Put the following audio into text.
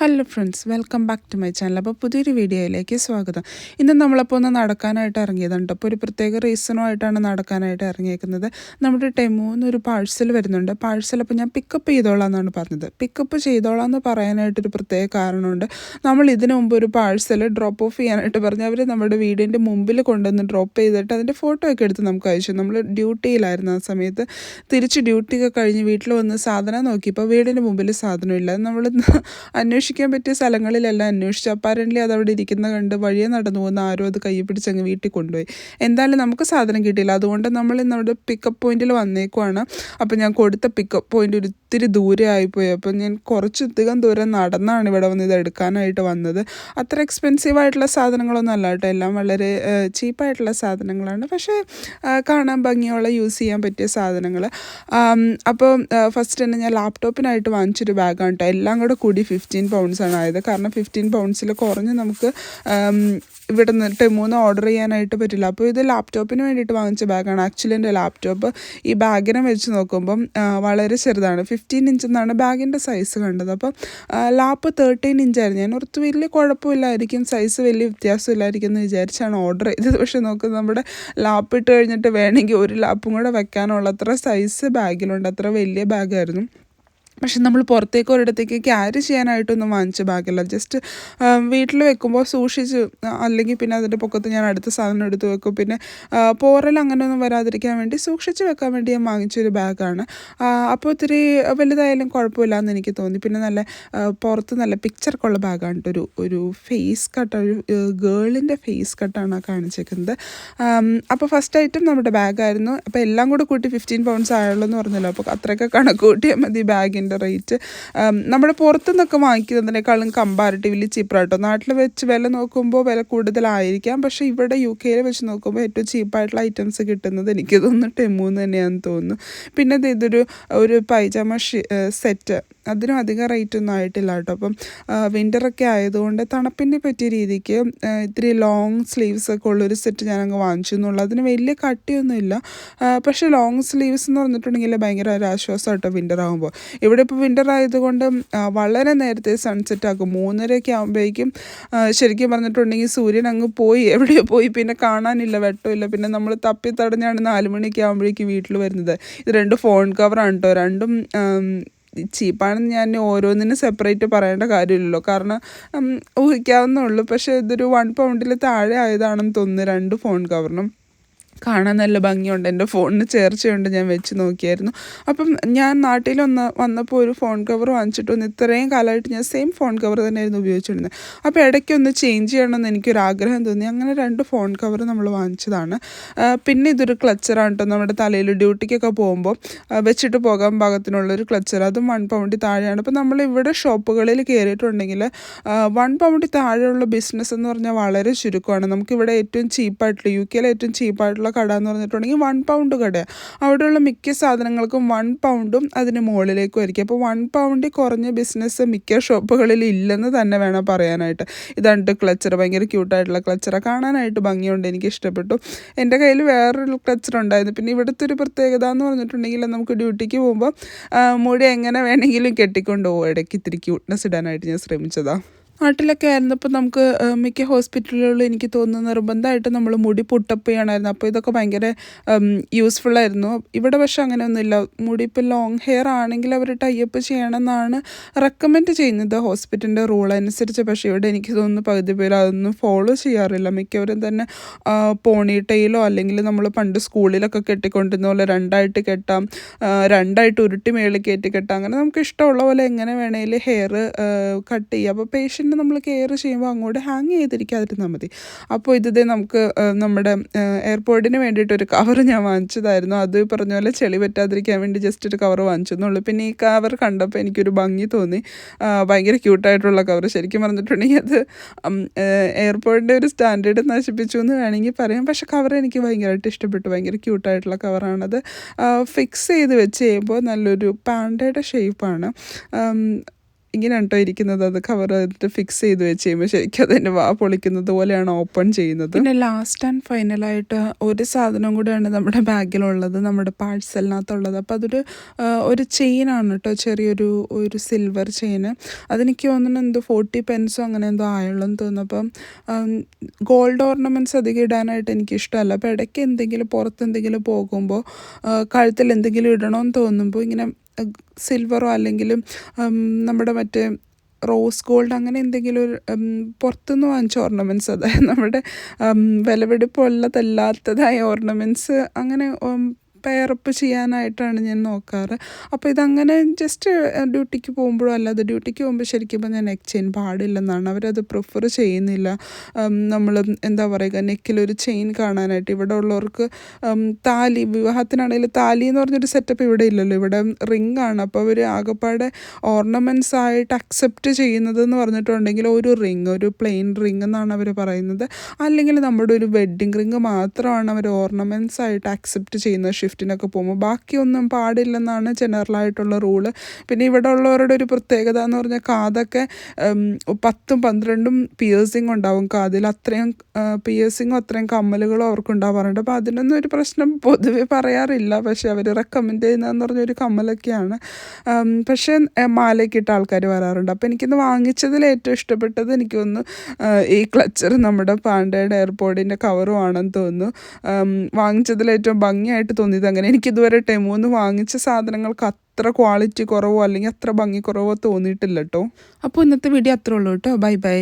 Hello friends welcome back to my channel അപ്പോൾ പുതിയൊരു വീഡിയോയിലേക്ക് സ്വാഗതം. ഇന്ന് നമ്മളപ്പോൾ ഒന്ന് നടക്കാനായിട്ട് ഇറങ്ങിയതുണ്ട് അപ്പോൾ ഒരു പ്രത്യേക റീസണുമായിട്ടാണ് നടക്കാനായിട്ട് ഇറങ്ങിയേക്കുന്നത്. നമ്മുടെ ടെമൂന്ന് ഒരു പാഴ്സൽ വരുന്നുണ്ട്. പാഴ്സൽ അപ്പോൾ ഞാൻ പിക്കപ്പ് ചെയ്തോളാം എന്നാണ് പറഞ്ഞത്. പിക്കപ്പ് ചെയ്തോളാം എന്ന് പറയാനായിട്ടൊരു പ്രത്യേക കാരണമുണ്ട്. നമ്മൾ ഇതിനു മുമ്പ് ഒരു പാഴ്സൽ ഡ്രോപ്പ് ഓഫ് ചെയ്യാനായിട്ട് പറഞ്ഞ് അവർ നമ്മുടെ വീടിന്റെ മുമ്പിൽ കൊണ്ടുവന്ന് ഡ്രോപ്പ് ചെയ്തിട്ട് അതിന്റെ ഫോട്ടോ ഒക്കെ എടുത്ത് നമുക്ക് അയച്ചു. നമ്മൾ ഡ്യൂട്ടിയിലായിരുന്നു ആ സമയത്ത്. തിരിച്ച് ഡ്യൂട്ടിയൊക്കെ കഴിഞ്ഞ് വീട്ടിൽ വന്ന് സാധനം നോക്കിയപ്പോൾ വീടിന്റെ മുമ്പിൽ സാധനമില്ല. നമ്മൾ അന്വേഷിക്കാൻ പറ്റിയ സ്ഥലങ്ങളിലെല്ലാം അന്വേഷിച്ചു. അപ്പാരന്റ്ലി അത് അവിടെ ഇരിക്കുന്ന കണ്ട് വഴിയെ നടന്നു പോകുന്ന ആരോ അത് കൈ പിടിച്ചങ്ങ് വീട്ടിൽ കൊണ്ടുപോയി. എന്തായാലും നമുക്ക് സാധനം കിട്ടിയില്ല. അതുകൊണ്ട് നമ്മൾ ഇന്ന് അവിടെ പിക്കപ്പ് പോയിന്റിൽ വന്നേക്കുവാണ്. അപ്പോൾ ഞാൻ കൊടുത്ത പിക്കപ്പ് പോയിന്റ് ഒരു ഇത്തിരി ദൂരെ ആയിപ്പോയി. അപ്പോൾ ഞാൻ കുറച്ചധികം ദൂരം നടന്നാണ് ഇവിടെ വന്ന് ഇത് എടുക്കാനായിട്ട് വന്നത്. അത്ര എക്സ്പെൻസീവ് ആയിട്ടുള്ള സാധനങ്ങളൊന്നും അല്ല കേട്ടോ. എല്ലാം വളരെ ചീപ്പായിട്ടുള്ള സാധനങ്ങളാണ്. പക്ഷേ കാണാൻ ഭംഗിയുള്ള യൂസ് ചെയ്യാൻ പറ്റിയ സാധനങ്ങൾ. അപ്പോൾ ഫസ്റ്റ് തന്നെ ഞാൻ ലാപ്ടോപ്പിനായിട്ട് വാങ്ങിച്ചൊരു ബാഗാണ് കേട്ടോ. എല്ലാം കൂടെ കൂടി ഫിഫ്റ്റീൻ പൗണ്ട്സാണ് ആയത് കാരണം ഫിഫ്റ്റീൻ പൗണ്ട്സിൽ കുറഞ്ഞ് നമുക്ക് ഇവിടെ നിന്ന് ടെമൂന്ന് ഓർഡർ ചെയ്യാനായിട്ട് പറ്റില്ല. അപ്പോൾ ഇത് ലാപ്ടോപ്പിന് വേണ്ടിയിട്ട് വാങ്ങിച്ച ബാഗാണ് ആക്ച്വലി എന്റെ ലാപ്ടോപ്പ് ഈ ബാഗിനെ വെച്ച് നോക്കുമ്പം വളരെ ചെറുതാണ്. ഫിഫ്റ്റീൻ ഇഞ്ച് എന്നാണ് ബാഗിന്റെ സൈസ് കണ്ടത്. അപ്പം ലാപ്പ് തേർട്ടീൻ ഇഞ്ചായിരുന്നു ഞാൻ ഓർത്ത് വലിയ കുഴപ്പമില്ലായിരിക്കും സൈസ് വലിയ വ്യത്യാസമില്ലായിരിക്കും എന്ന് വിചാരിച്ചാണ് ഓർഡർ ചെയ്തത്. പക്ഷേ നോക്ക് നമ്മുടെ ലാപ്പ് ഇട്ട് കഴിഞ്ഞിട്ട് വേണമെങ്കിൽ ഒരു ലാപ്പും കൂടെ വെക്കാനുള്ള അത്ര സൈസ് ബാഗിലുണ്ട് അത്ര വലിയ ബാഗായിരുന്നു പക്ഷെ നമ്മൾ പുറത്തേക്ക് ഒരിടത്തേക്ക് ക്യാരി ചെയ്യാനായിട്ടൊന്നും വാങ്ങിച്ച ബാഗല്ല ജസ്റ്റ് വീട്ടിൽ വെക്കുമ്പോൾ സൂക്ഷിച്ച് അല്ലെങ്കിൽ പിന്നെ അതിന്റെ പൊക്കത്ത് ഞാൻ അടുത്ത സാധനം എടുത്ത് വെക്കും. പിന്നെ പോറൽ അങ്ങനെയൊന്നും വരാതിരിക്കാൻ വേണ്ടി സൂക്ഷിച്ച് വെക്കാൻ വേണ്ടി ഞാൻ വാങ്ങിച്ചൊരു ബാഗാണ്. അപ്പോൾ ഒത്തിരി വലുതായാലും കുഴപ്പമില്ല എന്ന് എനിക്ക് തോന്നി. പിന്നെ നല്ല പുറത്ത് നല്ല പിക്ചറൊക്കെ ഉള്ള ബാഗാണ്. ഒരു ഒരു ഫേസ് കട്ട് ഒരു ഗേളിന്റെ ഫേസ് കട്ടാണ് കാണിച്ചേക്കുന്നത്. അപ്പോൾ ഫസ്റ്റ് ഐറ്റം നമ്മുടെ ബാഗായിരുന്നു അപ്പോൾ എല്ലാം കൂടെ കൂട്ടി ഫിഫ്റ്റീൻ പൗണ്ട്സ് ആയുള്ളൂ എന്ന് പറഞ്ഞല്ലോ. അപ്പോൾ അത്രയൊക്കെ കണക്ക് കൂട്ടിയാൽ മതി ബാഗിന്റെ റേറ്റ്. നമ്മുടെ പുറത്തുനിന്നൊക്കെ വാങ്ങിക്കുന്നതിനേക്കാളും കമ്പാരിറ്റീവ്ലി ചീപ്പറായിട്ടോ നാട്ടിൽ വെച്ച് വില നോക്കുമ്പോൾ വില കൂടുതലായിരിക്കാം. പക്ഷേ ഇവിടെ യു കെയിൽ വെച്ച് നോക്കുമ്പോൾ ഏറ്റവും ചീപ്പായിട്ടുള്ള ഐറ്റംസ് കിട്ടുന്നത് എനിക്ക് തോന്നുന്നു ടെമൂന്ന് തന്നെയാണെന്ന് തോന്നുന്നു. പിന്നെ ഇതൊരു ഒരു പൈജാമ സെറ്റ് അതിനും അധികം റേറ്റ് ഒന്നും ആയിട്ടില്ല കേട്ടോ. അപ്പം വിന്ററൊക്കെ ആയതുകൊണ്ട് തണുപ്പിന്റെ പറ്റിയ രീതിക്ക് ഇത്തിരി ലോങ് സ്ലീവ്സ് ഒക്കെ ഉള്ളൊരു സെറ്റ് ഞാൻ അങ്ങ് വാങ്ങിച്ചു എന്നുള്ളൂ. അതിന് വലിയ കട്ടിയൊന്നുമില്ല. പക്ഷേ ലോങ് സ്ലീവ്സ് എന്ന് പറഞ്ഞിട്ടുണ്ടെങ്കിൽ ഭയങ്കര ഒരു ആശ്വാസം കേട്ടോ വിന്റർ ആകുമ്പോൾ ഇവിടെ ഇപ്പോൾ വിന്റർ ആയതുകൊണ്ട് വളരെ നേരത്തെ സൺസെറ്റ് ആക്കും. മൂന്നരയൊക്കെ ആകുമ്പോഴേക്കും ശരിക്കും പറഞ്ഞിട്ടുണ്ടെങ്കിൽ സൂര്യൻ അങ്ങ് പോയി. എവിടെയോ പോയി. പിന്നെ കാണാനില്ല വെട്ടമില്ല. പിന്നെ നമ്മൾ തപ്പി തടഞ്ഞാണ് നാല് മണിയൊക്കെ ആകുമ്പോഴേക്കും വീട്ടിൽ വരുന്നത്. ഇത് രണ്ട് ഫോൺ കവറാണ് കേട്ടോ. രണ്ടും ചീപ്പാണെന്ന് ഞാൻ ഓരോന്നിനും സെപ്പറേറ്റ് പറയേണ്ട കാര്യമില്ലല്ലോ. കാരണം ഊഹിക്കാവുന്നേ ഉള്ളൂ. പക്ഷേ ഇതൊരു വൺ പൗണ്ടിൽ താഴെ ആയതാണെന്ന് തോന്നുന്നു രണ്ട് ഫോൺ കവറിനും കാണാൻ നല്ല ഭംഗിയുണ്ട്. എന്റെ ഫോണിന് ചേർച്ചയുണ്ട്. ഞാൻ വെച്ച് നോക്കിയായിരുന്നു. അപ്പം ഞാൻ നാട്ടിൽ ഒന്ന് വന്നപ്പോൾ ഒരു ഫോൺ കവർ വാങ്ങിച്ചിട്ട് വന്ന് ഇത്രയും കാലമായിട്ട് ഞാൻ സെയിം ഫോൺ കവർ തന്നെയായിരുന്നു ഉപയോഗിച്ചിരുന്നത് അപ്പോൾ ഇടയ്ക്കൊന്ന് ചേഞ്ച് ചെയ്യണമെന്ന് എനിക്കൊരു ആഗ്രഹം തോന്നി. അങ്ങനെ രണ്ട് ഫോൺ കവർ നമ്മൾ വാങ്ങിച്ചതാണ്. പിന്നെ ഇതൊരു ക്ലച്ചറാണ് കേട്ടോ. നമ്മുടെ തലയിൽ ഡ്യൂട്ടിക്കൊക്കെ പോകുമ്പോൾ വെച്ചിട്ട് പോകാൻ പാകത്തിനുള്ളൊരു ക്ലച്ചർ അതും വൺ പൗണ്ടി താഴെയാണ്. അപ്പോൾ നമ്മൾ ഇവിടെ ഷോപ്പുകളിൽ കയറിയിട്ടുണ്ടെങ്കിൽ വൺ പൗണ്ടി താഴെയുള്ള ബിസിനസ് എന്ന് പറഞ്ഞാൽ വളരെ ചുരുക്കമാണ്. നമുക്കിവിടെ ഏറ്റവും ചീപ്പായിട്ടുള്ള യു കെയിലെ ഏറ്റവും ചീപ്പായിട്ടുള്ള കട എന്ന് പറഞ്ഞിട്ടുണ്ടെങ്കിൽ വൺ പൗണ്ട് കടയാണ് അവിടെയുള്ള മിക്ക സാധനങ്ങൾക്കും വൺ പൗണ്ടും അതിന് മുകളിലേക്കും ആയിരിക്കും. അപ്പോൾ വൺ പൗണ്ടിൽ കുറഞ്ഞ ബിസിനസ് മിക്ക ഷോപ്പുകളിൽ ഇല്ലെന്ന് തന്നെ വേണം പറയാനായിട്ട്. ഇതാണ് ക്ലച്ചർ ഭയങ്കര ക്യൂട്ടായിട്ടുള്ള ക്ലച്ചറാണ് കാണാനായിട്ട് ഭംഗിയുണ്ട്. എനിക്ക് ഇഷ്ടപ്പെട്ടു. എന്റെ കയ്യിൽ വേറൊരു ക്ലച്ചർ ഉണ്ടായിരുന്നു. പിന്നെ ഇവിടുത്തെ ഒരു പ്രത്യേകത എന്ന് പറഞ്ഞിട്ടുണ്ടെങ്കിൽ നമുക്ക് ഡ്യൂട്ടിക്ക് പോകുമ്പോൾ മുടി എങ്ങനെ വേണമെങ്കിലും കെട്ടിക്കൊണ്ട് പോകും ഇടയ്ക്ക് ഇത്തിരി ക്യൂട്ട്നെസ് ഇടാനായിട്ട് ഞാൻ ശ്രമിച്ചതാണ് നാട്ടിലൊക്കെ ആയിരുന്നപ്പോൾ നമുക്ക് മിക്ക ഹോസ്പിറ്റലുകളിലും എനിക്ക് തോന്നുന്നു നിർബന്ധമായിട്ട് നമ്മൾ മുടി പുട്ടപ്പ് ചെയ്യണമായിരുന്നു അപ്പോൾ ഇതൊക്കെ ഭയങ്കര യൂസ്ഫുൾ ആയിരുന്നു. ഇവിടെ പക്ഷെ അങ്ങനെയൊന്നുമില്ല. മുടി ഇപ്പോൾ ലോങ് ഹെയർ ആണെങ്കിൽ അവർ ടൈപ്പ് ചെയ്യണമെന്നാണ് റെക്കമെൻഡ് ചെയ്യുന്നത് ഹോസ്പിറ്റലിന്റെ റൂൾ അനുസരിച്ച്. പക്ഷേ ഇവിടെ എനിക്ക് തോന്നുന്നു പകുതി പേര് അതൊന്നും ഫോളോ ചെയ്യാറില്ല. മിക്കവരും തന്നെ പോണി അല്ലെങ്കിൽ നമ്മൾ പണ്ട് സ്കൂളിലൊക്കെ കെട്ടിക്കൊണ്ടിരുന്ന പോലെ രണ്ടായിട്ട് കെട്ടാം രണ്ടായിട്ട് ഉരുട്ടി മേളിൽ കയറ്റി കെട്ടാം. അങ്ങനെ നമുക്ക് ഇഷ്ടമുള്ള പോലെ എങ്ങനെ വേണേലും ഹെയർ കട്ട് ചെയ്യാം. അപ്പോൾ പേഷ്യന്റ് നമ്മൾ കെയർ ചെയ്യുമ്പോൾ അങ്ങോട്ട് ഹാങ് ചെയ്തിരിക്കാതിരുന്നാൽ മതി. അപ്പോൾ ഇതേ നമുക്ക് നമ്മുടെ എയർപോർട്ടിന് വേണ്ടിയിട്ട് ഒരു കവർ ഞാൻ വാങ്ങിച്ചതായിരുന്നു. അത് പറഞ്ഞ പോലെ ചെളി പറ്റാതിരിക്കാൻ വേണ്ടി ജസ്റ്റ് ഒരു കവർ വാങ്ങിച്ചെന്നുള്ളൂ. പിന്നെ ഈ കവർ കണ്ടപ്പോൾ എനിക്കൊരു ഭംഗി തോന്നി. ഭയങ്കര ക്യൂട്ടായിട്ടുള്ള കവർ ശരിക്കും പറഞ്ഞിട്ടുണ്ടെങ്കിൽ അത് എയർപോർട്ടിന്റെ ഒരു സ്റ്റാൻഡേർഡ് നശിപ്പിച്ചു എന്ന് വേണമെങ്കിൽ പറയാം. പക്ഷെ കവർ എനിക്ക് ഭയങ്കരമായിട്ട് ഇഷ്ടപ്പെട്ടു. ഭയങ്കര ക്യൂട്ടായിട്ടുള്ള കവറാണത് ഫിക്സ് ചെയ്ത് വെച്ച് കഴിയുമ്പോൾ നല്ലൊരു പാണ്ടയുടെ ഷേപ്പാണ് ഇങ്ങനെയാണ് കേട്ടോ ഇരിക്കുന്നത്. അത് കവർ ചെയ്തിട്ട് ഫിക്സ് ചെയ്ത് വെച്ച് കഴിയുമ്പോൾ ശരിക്കും അതിന്റെ വാ പൊളിക്കുന്നത് പോലെയാണ് ഓപ്പൺ ചെയ്യുന്നത്. പിന്നെ ലാസ്റ്റ് ആൻഡ് ഫൈനലായിട്ട് ഒരു സാധനം കൂടെയാണ് നമ്മുടെ ബാഗിലുള്ളത്. നമ്മുടെ പാഴ്സലിനകത്തുള്ളത് അപ്പോൾ അതൊരു ഒരു ചെയിനാണ് കേട്ടോ ചെറിയൊരു ഒരു സിൽവർ ചെയിന് അതെനിക്ക് തോന്നുന്നു എന്തോ ഫോർട്ടി പെൻസോ അങ്ങനെ എന്തോ ആയുള്ളൂ തോന്നുന്നു. അപ്പം ഗോൾഡ് ഓർണമെന്റ്സ് അധികം ഇടാനായിട്ട് എനിക്ക് ഇഷ്ടമല്ല അപ്പോൾ ഇടയ്ക്ക് എന്തെങ്കിലും പുറത്ത് എന്തെങ്കിലും പോകുമ്പോൾ കഴുത്തിൽ എന്തെങ്കിലും ഇടണമെന്ന് തോന്നുമ്പോൾ ഇങ്ങനെ സിൽവറോ അല്ലെങ്കിൽ നമ്മുടെ മറ്റേ റോസ് ഗോൾഡ് അങ്ങനെ എന്തെങ്കിലും ഒരു പുറത്തുനിന്ന് വാങ്ങിച്ച ഓർണമെന്റ്സ് അതായത് നമ്മുടെ വിലപിടിപ്പുള്ളതല്ലാത്തതായ ഓർണമെന്റ്സ് അങ്ങനെ പെയറപ്പ് ചെയ്യാനായിട്ടാണ് ഞാൻ നോക്കാറ്. അപ്പോൾ ഇതങ്ങനെ ജസ്റ്റ് ഡ്യൂട്ടിക്ക് പോകുമ്പോഴോ അല്ലാതെ ഡ്യൂട്ടിക്ക് പോകുമ്പോൾ ശരിക്കും ഞാൻ നെക്ക് ചെയിൻ പാടില്ലെന്നാണ്. അവരത് പ്രിഫർ ചെയ്യുന്നില്ല. നമ്മൾ എന്താ പറയുക നെക്കിലൊരു ചെയിൻ കാണാനായിട്ട്. ഇവിടെ ഉള്ളവർക്ക് താലി വിവാഹത്തിനാണെങ്കിൽ താലി എന്ന് പറഞ്ഞൊരു സെറ്റപ്പ് ഇവിടെ ഇല്ലല്ലോ. ഇവിടെ റിംഗ് ആണ്. അപ്പോൾ അവർ ആകെപ്പാടെ ഓർണമെന്റ്സ് ആയിട്ട് അക്സെപ്റ്റ് ചെയ്യുന്നത് എന്ന് പറഞ്ഞിട്ടുണ്ടെങ്കിൽ ഒരു റിംഗ് ഒരു പ്ലെയിൻ റിംഗ് എന്നാണ് അവർ പറയുന്നത്. അല്ലെങ്കിൽ നമ്മുടെ ഒരു വെഡ്ഡിങ് റിംഗ് മാത്രമാണ് അവർ ഓർണമെന്റ്സ് ആയിട്ട് അക്സെപ്റ്റ് ചെയ്യുന്നത്. ഷിഫ്റ്റിനൊക്കെ പോകുമ്പോൾ ബാക്കിയൊന്നും പാടില്ലെന്നാണ് ജനറലായിട്ടുള്ള റൂൾ. പിന്നെ ഇവിടെ ഉള്ളവരുടെ ഒരു പ്രത്യേകത എന്ന് പറഞ്ഞാൽ കാതൊക്കെ പത്തും പന്ത്രണ്ടും പിയേഴ്സിങ് ഉണ്ടാവും. കാതിൽ അത്രയും പിയേഴ്സിങ്ങും അത്രയും കമ്മലുകളും അവർക്ക് ഉണ്ടാവാറുണ്ട് അപ്പോൾ അതിനൊന്നും ഒരു പ്രശ്നം പൊതുവെ പറയാറില്ല. പക്ഷേ അവർ റെക്കമെൻഡ് ചെയ്യുന്നതെന്ന് പറഞ്ഞൊരു കമ്മലൊക്കെയാണ്. പക്ഷേ ഇട്ട ആൾക്കാർ വരാറുണ്ട്. അപ്പോൾ എനിക്കിന്ന് വാങ്ങിച്ചതിൽ ഏറ്റവും ഇഷ്ടപ്പെട്ടത് എനിക്ക് തോന്നുന്നു ഈ ക്ലച്ചർ നമ്മുടെ പാണ്ടയുടെ എയർപോർട്ടിന്റെ കവറും ആണെന്ന് തോന്നുന്നു. വാങ്ങിച്ചതിൽ ഏറ്റവും ഭംഗിയായിട്ട് തോന്നിയത് അങ്ങനെ എനിക്കിതുവരെ ടെമോന്ന് വാങ്ങിച്ച സാധനങ്ങൾക്ക് അത്ര ക്വാളിറ്റി കുറവോ അല്ലെങ്കിൽ അത്ര ഭംഗി കുറവോ തോന്നിയിട്ടില്ല കേട്ടോ അപ്പോൾ ഇന്നത്തെ വീഡിയോ അത്രേ ഉള്ളൂ കേട്ടോ ബൈ ബൈ